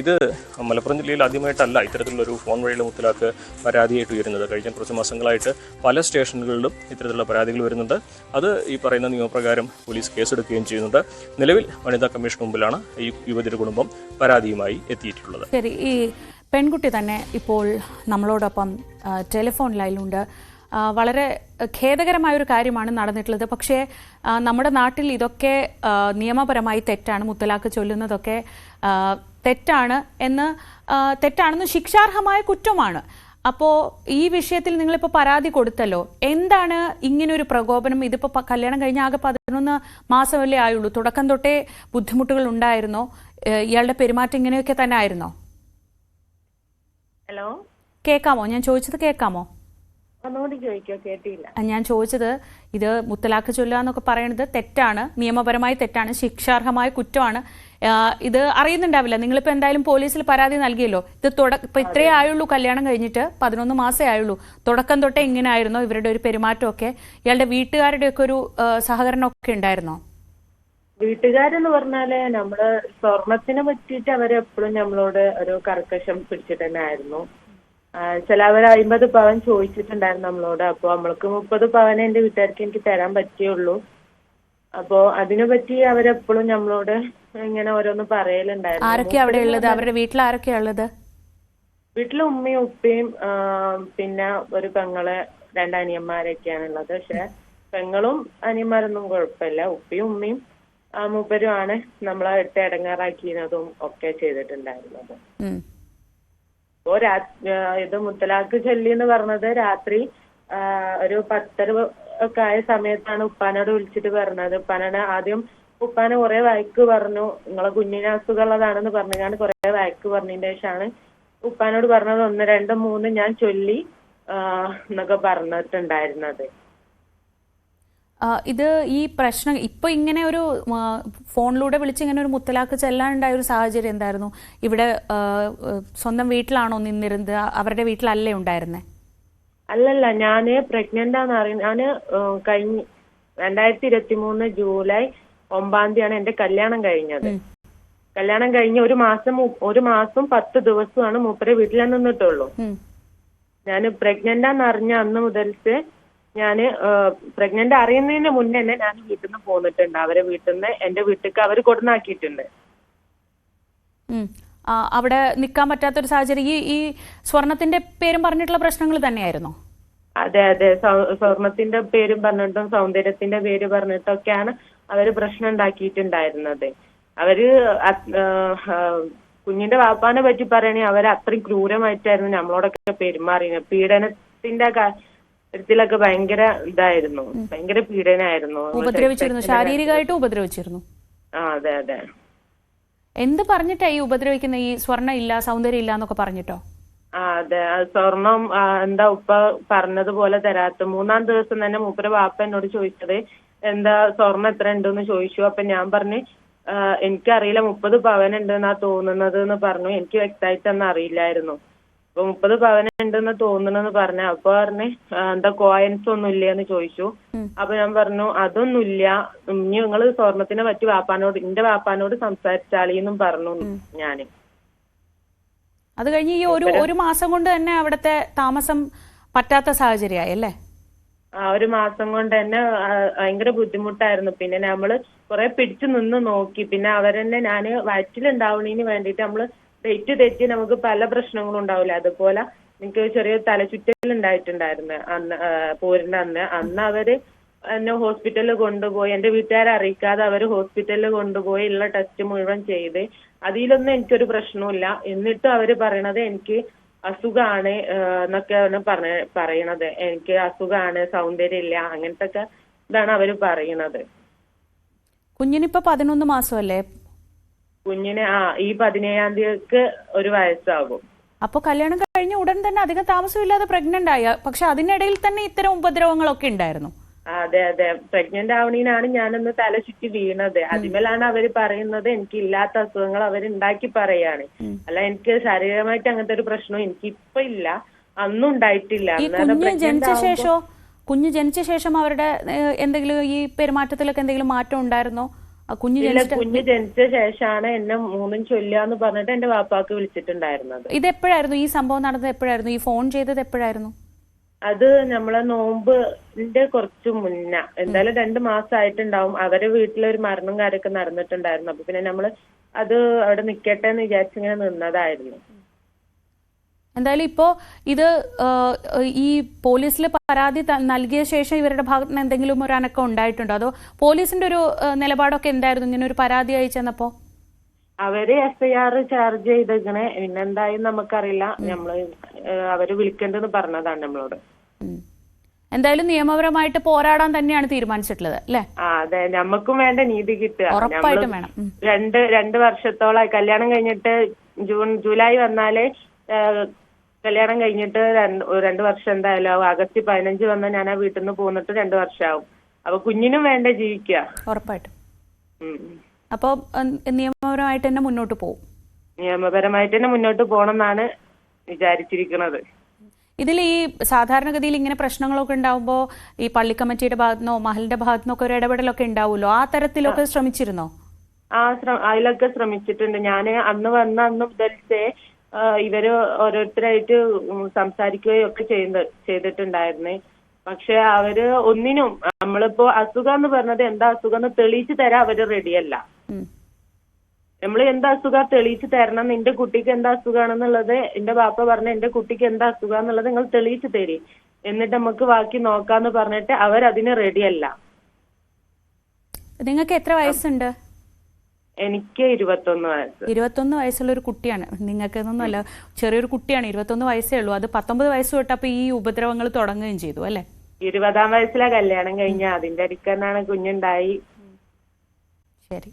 ഇത് മലപ്പുറം ജില്ലയിൽ ആദ്യമായിട്ടല്ല ഇത്തരത്തിലുള്ളൊരു ഫോൺ വഴിയുള്ള മുത്തലാഖ് പരാതിയായിട്ട് ഉയരുന്നത്. കഴിഞ്ഞ കുറച്ച് മാസങ്ങളായിട്ട് പല സ്റ്റേഷനുകളിലും ഇത്തരത്തിലുള്ള പരാതികൾ വരുന്നുണ്ട്. അത് ഈ പറയുന്ന നിയമപ്രകാരം പോലീസ് കേസെടുക്കുകയും ചെയ്യുന്നുണ്ട്. നിലവിൽ വനിതാ കമ്മീഷൻ മുമ്പിലാണ് ഈ യുവതിയുടെ കുടുംബം പരാതിയുമായി എത്തിയിട്ടുള്ളത്. ശരി ഈ പെൺകുട്ടി തന്നെ ഇപ്പോൾ നമ്മളോടൊപ്പം ടെലിഫോൺ ലൈനിലുണ്ട്. വളരെ ഖേദകരമായ ഒരു കാര്യമാണ് നടന്നിട്ടുള്ളത്. പക്ഷേ നമ്മുടെ നാട്ടിൽ ഇതൊക്കെ നിയമപരമായി തെറ്റാണ് മുത്തലാഖ് ചൊല്ലുന്നതൊക്കെ തെറ്റാണ് എന്ന് തെറ്റാണെന്ന് ശിക്ഷാർഹമായ കുറ്റമാണ്. അപ്പോൾ ഈ വിഷയത്തിൽ നിങ്ങളിപ്പോൾ പരാതി കൊടുത്തല്ലോ. എന്താണ് ഇങ്ങനൊരു പ്രകോപനം? ഇതിപ്പോൾ കല്യാണം കഴിഞ്ഞ ആകെ പതിനൊന്ന് മാസമല്ലേ ആയുള്ളൂ. തുടക്കം തൊട്ടേ ബുദ്ധിമുട്ടുകൾ ഉണ്ടായിരുന്നോ? ഇയാളുടെ പെരുമാറ്റം ഇങ്ങനെയൊക്കെ തന്നെ ആയിരുന്നോ? ഹലോ? കേൾക്കാമോ ഞാൻ ചോദിച്ചത് കേൾക്കാമോ ഞാൻ ചോദിച്ചത് ഇത് മുത്തലാഖ് ചൊല്ലുക എന്നൊക്കെ പറയുന്നത് തെറ്റാണ് നിയമപരമായി തെറ്റാണ് ശിക്ഷാർഹമായ കുറ്റമാണ്. ഇത് അറിയുന്നുണ്ടാവില്ല. നിങ്ങളിപ്പോൾ എന്തായാലും പോലീസിൽ പരാതി നൽകിയല്ലോ. ഇത് ഇപ്പൊ ഇത്രേ ആയുള്ളൂ കല്യാണം കഴിഞ്ഞിട്ട് പതിനൊന്ന് മാസേ ആയുള്ളൂ. തുടക്കം തൊട്ടേ ഇങ്ങനെ ആയിരുന്നോ? ഇവരുടെ ഒരു പെരുമാറ്റമൊക്കെ? ഇയാളുടെ വീട്ടുകാരുടെ ഒക്കെ ഒരു സഹകരണമൊക്കെ ഉണ്ടായിരുന്നോ? വീട്ടുകാരെന്ന് പറഞ്ഞാൽ നമ്മൾ സ്വർണത്തിനെ പറ്റിയിട്ട് അവരെപ്പോഴും നമ്മളോട് ഒരു കർക്കശം പിടിച്ചിട്ട് തന്നെ ആയിരുന്നു ചിലവർ അമ്പത് പവൻ ചോദിച്ചിട്ടുണ്ടായിരുന്നു നമ്മളോട്. അപ്പൊ നമ്മൾക്ക് മുപ്പത് പവനെ എന്റെ വീട്ടുകാർക്ക് എനിക്ക് തരാൻ പറ്റിയുള്ളൂ അപ്പോ അതിനെ പറ്റി അവരെപ്പോഴും നമ്മളോട് ഇങ്ങനെ ഓരോന്ന് പറയലുണ്ടായിരുന്നു. ആരൊക്കെയാ അവിടെ ഉള്ളത്? അവരുടെ വീട്ടിൽ ആരൊക്കെയാ ഉള്ളത്? വീട്ടിൽ ഉമ്മയും ഉപ്പയും പിന്നെ ഒരു പെങ്ങൾ രണ്ട് അനിയന്മാരൊക്കെയാണ് ഉള്ളത്. പക്ഷെ പെങ്ങളും അനിയന്മാരൊന്നും കുഴപ്പമില്ല. ഉപ്പയും ഉമ്മയും ആ, മൂപ്പരുമാണ് നമ്മളെ ഇട്ട് ഇടങ്ങാറാക്കിയതും ഒക്കെ ചെയ്തിട്ടുണ്ടായിരുന്നത്. ഇപ്പോ ഇത് മുത്തലാഖ് ചൊല്ലി എന്ന് പറഞ്ഞത് രാത്രി ഒരു പത്തര ഒക്കെ ആയ സമയത്താണ് ഉപ്പാനോട് വിളിച്ചിട്ട് പറഞ്ഞത്. ഉപ്പാനോട് ആദ്യം ഉപ്പാനെ കുറെ വഴക്ക് പറഞ്ഞു. നിങ്ങളെ കുഞ്ഞിന് അസുഖമുള്ളതാണെന്ന് പറഞ്ഞാണ് കുറെ വഴക്ക് പറഞ്ഞതിന്റെ ശേഷമാണ് ഉപ്പാനോട് പറഞ്ഞത് ഒന്ന് രണ്ട് മൂന്ന് ഞാൻ ചൊല്ലി എന്നൊക്കെ പറഞ്ഞിട്ടുണ്ടായിരുന്നത്. ഇത് ഈ പ്രശ്നം ഇപ്പൊ ഇങ്ങനെ ഒരു ഫോണിലൂടെ വിളിച്ച് ഇങ്ങനെ ഒരു മുത്തലാക്ക് ചെല്ലാനുണ്ടായ ഒരു സാഹചര്യം എന്തായിരുന്നു? ഇവിടെ സ്വന്തം വീട്ടിലാണോ നിന്നിരുന്നത്? അവരുടെ വീട്ടിലല്ലേ ഉണ്ടായിരുന്നേ? അല്ലല്ല ഞാൻ പ്രഗ്നന്റ് ആണെന്ന് അറിയുന്നത് ഞാൻ കഴിഞ്ഞ രണ്ടായിരത്തി ഇരുപത്തി മൂന്ന് ജൂലൈ ഒമ്പാം തീയതിയാണ് എന്റെ കല്യാണം കഴിഞ്ഞത്. കല്യാണം കഴിഞ്ഞ ഒരു മാസം ഒരു മാസം പത്ത് ദിവസമാണ് മൂപ്പരെ വീട്ടിൽ നിന്നിട്ടുള്ളൂ. ഞാൻ പ്രഗ്നന്റ് ആണെന്ന് അറിഞ്ഞ അന്ന് മുതൽക്ക് ഞാൻ പ്രഗ്നന്റ് അറിയുന്നതിന് മുന്നേ തന്നെ ഞാൻ വീട്ടിൽ നിന്ന് പോന്നിട്ടുണ്ട്. അവരെ വീട്ടിൽ നിന്ന് എന്റെ വീട്ടിലേക്ക് അവർ കൊടുന്നാക്കിയിട്ടുണ്ട്. അവിടെ നിൽക്കാൻ പറ്റാത്തൊരു സാഹചര്യം. ഈ ഈ സ്വർണത്തിന്റെ പേരും പറഞ്ഞിട്ടുള്ള പ്രശ്നങ്ങൾ തന്നെയായിരുന്നോ? അതെ അതെ. സ്വർണത്തിന്റെ പേരും പറഞ്ഞിട്ടും സൗന്ദര്യത്തിന്റെ പേര് പറഞ്ഞിട്ടൊക്കെയാണ് അവർ പ്രശ്നം ഉണ്ടാക്കിയിട്ടുണ്ടായിരുന്നത്. അവർ കുഞ്ഞിന്റെ വാപ്പാനെ പറ്റി പറയണേ അവർ അത്രയും ക്രൂരമായിട്ടായിരുന്നു നമ്മളോടൊക്കെ പെരുമാറിയത്. പീഡനത്തിന്റെ കാര്യത്തിലൊക്കെ ഭയങ്കര ഇതായിരുന്നു. ഭയങ്കര പീഡനായിരുന്നു. ഉപദ്രവിച്ചിരുന്നു. ശാരീരികമായിട്ട് ഉപദ്രവിച്ചിരുന്നു. ആ അതെ അതെ. എന്ത് പറഞ്ഞിട്ടാ ഈ ഉപദ്രവിക്കുന്ന? ഈ സ്വർണ ഇല്ല സൗന്ദര്യം ഇല്ല എന്നൊക്കെ പറഞ്ഞിട്ടോ? ആ അതെ. സ്വർണം എന്താ ഉപ്പ പറഞ്ഞതുപോലെ തരാത്ത മൂന്നാം ദിവസം തന്നെ മൂപ്പര വാപ്പ എന്നോട് ചോദിച്ചത് എന്താ സ്വർണം എത്ര ഉണ്ടെന്ന് ചോദിച്ചു. അപ്പൊ ഞാൻ പറഞ്ഞു "ആ, എനിക്കറിയില്ല മുപ്പത് പവൻ ഉണ്ടെന്നാ തോന്നുന്നത് എന്ന് പറഞ്ഞു. എനിക്ക് വ്യക്തമായിട്ടൊന്നും അറിയില്ലായിരുന്നു. അപ്പൊ മുപ്പത് പവൻ ഉണ്ടെന്ന് തോന്നുന്നെന്ന് പറഞ്ഞു. അപ്പൊ പറഞ്ഞു "ആ, എന്താ കോയൻസ് ഒന്നും ഇല്ലേന്ന് ചോദിച്ചു. അപ്പൊ ഞാൻ പറഞ്ഞു അതൊന്നുമില്ല. ഇനി നിങ്ങൾ സ്വർണത്തിനെ പറ്റി വാപ്പാനോട് എന്റെ വാപ്പാനോട് സംസാരിച്ചാളിന്നും പറഞ്ഞു ഞാൻ. അത് കഴിഞ്ഞ് ഈ ഒരു ഒരു മാസം കൊണ്ട് തന്നെ അവിടത്തെ താമസം പറ്റാത്ത സാഹചര്യമായി അല്ലേ? ആ ഒരു മാസം കൊണ്ട് തന്നെ ഭയങ്കര ബുദ്ധിമുട്ടായിരുന്നു. പിന്നെ നമ്മൾ കുറെ പിടിച്ചു നിന്ന് നോക്കി. പിന്നെ അവരെന്നെ ഞാൻ വയറ്റിലുണ്ടാവണേന് വേണ്ടിട്ട് നമ്മൾ ഡേറ്റ് തെറ്റി നമുക്ക് പല പ്രശ്നങ്ങളും ഉണ്ടാവില്ല. അതുപോലെ എനിക്ക് ചെറിയ തലചുറ്റൽ ഉണ്ടായിട്ടുണ്ടായിരുന്നു. അന്ന് പോരിന്റെ അന്ന്. അന്ന് അവർ എന്നെ ഹോസ്പിറ്റലിൽ കൊണ്ടുപോയി എന്റെ വീട്ടുകാരെ അറിയിക്കാതെ അവർ ഹോസ്പിറ്റലിൽ കൊണ്ടുപോയി ഉള്ള ടെസ്റ്റ് മുഴുവൻ ചെയ്ത് അതിലൊന്നും എനിക്കൊരു പ്രശ്നവുമില്ല. എന്നിട്ടും അവർ പറയണത് എനിക്ക് അസുഖാണ് എന്നൊക്കെയാണ് പറഞ്ഞ പറയണത്. എനിക്ക് അസുഖാണ് സൗന്ദര്യമില്ല അങ്ങനത്തെ ഒക്കെ ഇതാണ് അവർ പറയണത്. കുഞ്ഞിനിപ്പോ പതിനൊന്ന് മാസമല്ലേ? കുഞ്ഞിന് ആ ഈ പതിനേഴാം തീയതിക്ക് ഒരു വയസ്സാകും. അപ്പൊ കല്യാണം കഴിഞ്ഞ ഉടൻ തന്നെ അധികം താമസമില്ലാതെ പ്രഗ്നന്റ് ആയ പക്ഷെ അതിനിടയിൽ തന്നെ ഇത്തരം ഉപദ്രവങ്ങളൊക്കെ ഉണ്ടായിരുന്നു. അതെ അതെ. പ്രഗ്നന്റ് ആവണീനാണ് ഞാനൊന്ന് തല ചുറ്റി വീണത്. അതിമേലാണ് അവർ പറയുന്നത് എനിക്ക് ഇല്ലാത്ത അസുഖങ്ങൾ അവർ ഉണ്ടാക്കി പറയാണ് അല്ല എനിക്ക് ശാരീരികമായിട്ട് അങ്ങനത്തെ ഒരു പ്രശ്നം എനിക്ക് ഇപ്പൊ ഇല്ല. അന്നും ഉണ്ടായിട്ടില്ല. കുഞ്ഞ് ജനിച്ച കുഞ്ഞ് ജനിച്ച ശേഷം അവരുടെ എന്തെങ്കിലും ഈ പെരുമാറ്റത്തിലൊക്കെ എന്തെങ്കിലും മാറ്റം ഉണ്ടായിരുന്നോ? ആ കുഞ്ഞ് ജനിച്ചിട്ട് കുഞ്ഞ് ജനിച്ച ശേഷമാണ് എന്നെ മൂന്നും ചൊല്ലുകയെന്ന് പറഞ്ഞിട്ട് എന്റെ വാപ്പാക്ക് വിളിച്ചിട്ടുണ്ടായിരുന്നത്. ഇത് എപ്പോഴായിരുന്നു ഈ സംഭവം നടന്നത് എപ്പോഴായിരുന്നു? ഈ ഫോൺ ചെയ്തത് എപ്പോഴായിരുന്നു? അത് നമ്മളെ നോമ്പിന്റെ കുറച്ച് മുന്ന എന്തായാലും രണ്ട് മാസമായിട്ടുണ്ടാവും. അവരെ വീട്ടിലൊരു മരണം കാര്യമൊക്കെ നടന്നിട്ടുണ്ടായിരുന്നു. അപ്പൊ പിന്നെ നമ്മൾ അത് അവിടെ നിക്കട്ടെ എന്ന് വിചാരിച്ചിങ്ങനെ നിന്നതായിരുന്നു. എന്തായാലും ഇപ്പോൾ ഇത് ഈ പോലീസിൽ പരാതി നൽകിയ ശേഷം ഇവരുടെ ഭാഗത്ത് നിന്ന് എന്തെങ്കിലും ഒരു അനക്കം ഉണ്ടായിട്ടുണ്ടോ? അതോ പോലീസിന്റെ ഒരു നിലപാടൊക്കെ എന്തായിരുന്നു? ഇങ്ങനെ ഒരു പരാതി അയച്ചെന്നപ്പോ അവർ എഫ് ഐ ആർ ചാർജ് ചെയ്തേക്കണേ. പിന്നെന്തായാലും നമുക്കറിയില്ല. നമ്മൾ അവർ വിളിക്കണ്ടെന്ന് പറഞ്ഞതാണ് നമ്മളോട്. എന്തായാലും നിയമപരമായിട്ട് പോരാടാൻ തന്നെയാണ് തീരുമാനിച്ചിട്ടുള്ളത് അല്ലേ? അതെ. നമുക്കും വേണ്ട നീതി കിട്ടുക. ഉറപ്പായിട്ടും വേണം. രണ്ട് രണ്ട് വർഷത്തോളായി. കല്യാണം കഴിഞ്ഞിട്ട് ജൂൺ ജൂലൈ വന്നാൽ കല്യാണം കഴിഞ്ഞിട്ട് രണ്ട് രണ്ട് വർഷം എന്തായാലും ആവും. ആഗസ്റ്റ് പതിനഞ്ച് വന്ന ഞാൻ ആ വീട്ടിൽ നിന്ന് പോന്നിട്ട് രണ്ട് വർഷമാവും അപ്പൊ കുഞ്ഞിനും വേണ്ട ജീവിക്കുക ഉറപ്പായിട്ടും. അപ്പോ നിയമപരമായിട്ട് തന്നെ മുന്നോട്ട് പോകും നിയമപരമായിട്ട് തന്നെ മുന്നോട്ട് പോകണം എന്നാണ് വിചാരിച്ചിരിക്കുന്നത് ഇതിൽ ഈ സാധാരണഗതിയിൽ ഇങ്ങനെ പ്രശ്നങ്ങളൊക്കെ ഉണ്ടാവുമ്പോൾ ഈ പള്ളി കമ്മിറ്റിയുടെ ഭാഗത്തുനിന്നോ മഹലിന്റെ ഭാഗത്തുനിന്നോ ഒക്കെ ഒരു ഇടപെടലൊക്കെ ഉണ്ടാവുമല്ലോ? ആ തരത്തിലൊക്കെ ശ്രമിച്ചിരുന്നോ? ആ ശ്രമ അതിലൊക്കെ ശ്രമിച്ചിട്ടുണ്ട്. ഞാൻ അന്ന് വന്ന അന്ന് മുതൽ ഇവർ ഓരോരുത്തരായിട്ട് സംസാരിക്കുകയും ഒക്കെ ചെയ്യുന്ന ചെയ്തിട്ടുണ്ടായിരുന്നേ. പക്ഷെ അവർ ഒന്നിനും നമ്മളിപ്പോ അസുഖം എന്ന് പറഞ്ഞത് എന്താ അസുഖം എന്ന് തെളിയിച്ചു തരാൻ അവർ റെഡിയല്ല. നമ്മൾ എന്താ അസുഖം തെളിയിച്ചു തരണം? നിന്റെ കുട്ടിക്ക് എന്താ അസുഖമാണെന്നുള്ളത് എന്റെ ബാപ്പ പറഞ്ഞ എന്റെ കുട്ടിക്ക് എന്താ അസുഖം എന്നുള്ളത് നിങ്ങൾ തെളിയിച്ചു തരി. എന്നിട്ട് നമുക്ക് ബാക്കി നോക്കാന്ന് പറഞ്ഞിട്ട് അവരതിന് റെഡിയല്ല നിങ്ങൾക്ക് എത്ര വയസ്സുണ്ട്? എനിക്ക് ഇരുപത്തൊന്ന് വയസ്സ്. ഇരുപത്തൊന്ന് വയസ്സുള്ള ഒരു കുട്ടിയാണ്. നിങ്ങൾക്ക് അല്ല ചെറിയൊരു കുട്ടിയാണ്. ഇരുപത്തൊന്ന് വയസ്സേ ഉള്ളൂ. അത് പത്തൊമ്പത് വയസ്സ് തൊട്ട് അപ്പൊ ഈ ഉപദ്രവങ്ങൾ തുടങ്ങുകയും ചെയ്തു അല്ലെ? ഇരുപതാം വയസ്സിലെ കല്യാണം കഴിഞ്ഞ അതിന്റെ അടിക്കന്നാണ് കുഞ്ഞുണ്ടായി. ശരി.